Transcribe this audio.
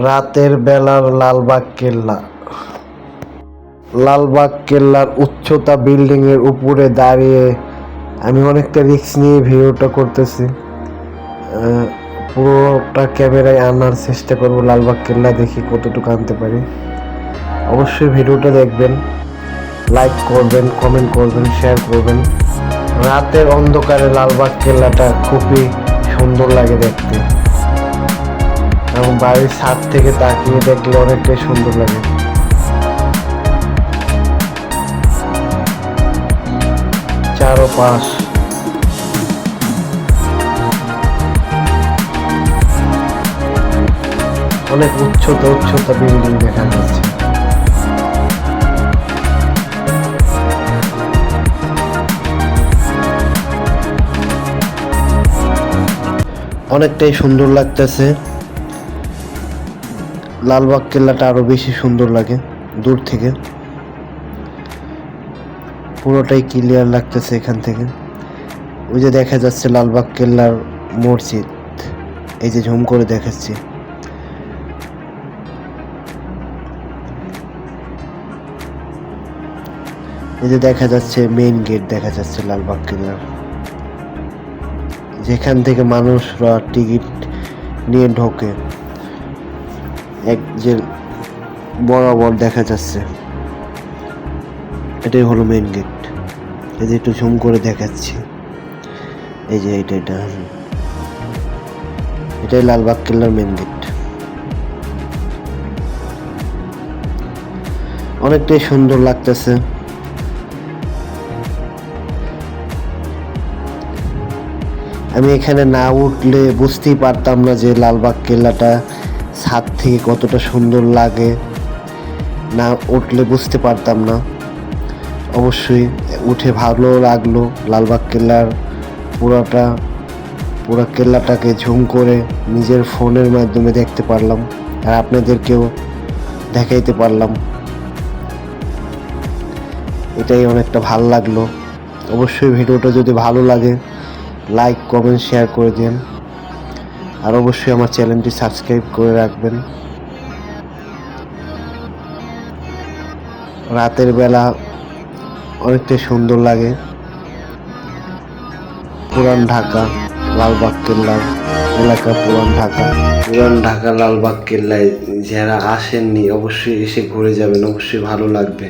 রাতের বেলার লালবাগ কেল্লা। লালবাগ কেল্লার উচ্চতা বিল্ডিং এর উপরে দাঁড়িয়ে আমি অনেকটা রিস্ক নিয়ে ভিডিওটা করতেছি। পুরোটা ক্যামেরায় আনার চেষ্টা করব লালবাগ কেল্লা দেখি কতটুকু আনতে পারি। অবশ্যই ভিডিওটা দেখবেন লাইক করবেন কমেন্ট করবেন শেয়ার করবেন। রাতের অন্ধকারে লালবাগ কেল্লাটা খুবই সুন্দর লাগে দেখতে। এবং বাড়ির ছাদ থেকে তাকিয়ে দেখলে অনেকটাই সুন্দর লাগে। চারো পাশ অনেক উচ্চতা উচ্চতা বিল্ডিং দেখা যাচ্ছে। অনেকটাই সুন্দর লাগতেছে। লালবাগ কেল্লাটা আরও বেশি সুন্দর লাগে, দূর থেকে। পুরোটাই ক্লিয়ার লাগতেছে এখান থেকে। ওই যে দেখা যাচ্ছে লালবাগ কেল্লার মসজিদ, এই যে ঝুম করে দেখাচ্ছি। এই যে দেখা যাচ্ছে মেইন গেট দেখা যাচ্ছে লালবাগ কেল্লার। যেখান থেকে মানুষরা টিকিট নিয়ে ঢোকে। এক যে বরাবর দেখা যাচ্ছে। এটাই হলো মেন গেট এই যে একটু ঝুম করে দেখাচ্ছি। এই যে এটা এটা। এটাই লালবাগ কেল্লার মেন গেট অনেকটাই সুন্দর লাগতেছে। আমি এখানে না উঠলে বুঝতেই পারতাম না যে লালবাগ কেল্লাটা ছাদ থেকে কতটা সুন্দর লাগে না উঠলে বুঝতে পারতাম না। অবশ্যই উঠে ভালো লাগল লালবাগ কেল্লার পুরোটা, পুরো কেল্লাটাকে ঝুম করে নিজের ফোনের মাধ্যমে দেখতে পারলাম আর আপনাদেরকেও দেখাইতে পারলাম। এটাই অনেকটা ভালো লাগল। অবশ্যই ভিডিওটা যদি ভালো লাগে লাইক কমেন্ট শেয়ার করে দিন। আর অবশ্যই আমার চ্যানেলটি সাবস্ক্রাইব করে রাখবেন। রাতের বেলা অনেকটা সুন্দর লাগে। পুরান ঢাকা, লালবাগ কেল্লার এলাকা পুরান ঢাকা। পুরান ঢাকা, লালবাগ কেল্লায় যারা আসেননি, অবশ্যই এসে ঘুরে যাবেন, অবশ্যই ভালো লাগবে।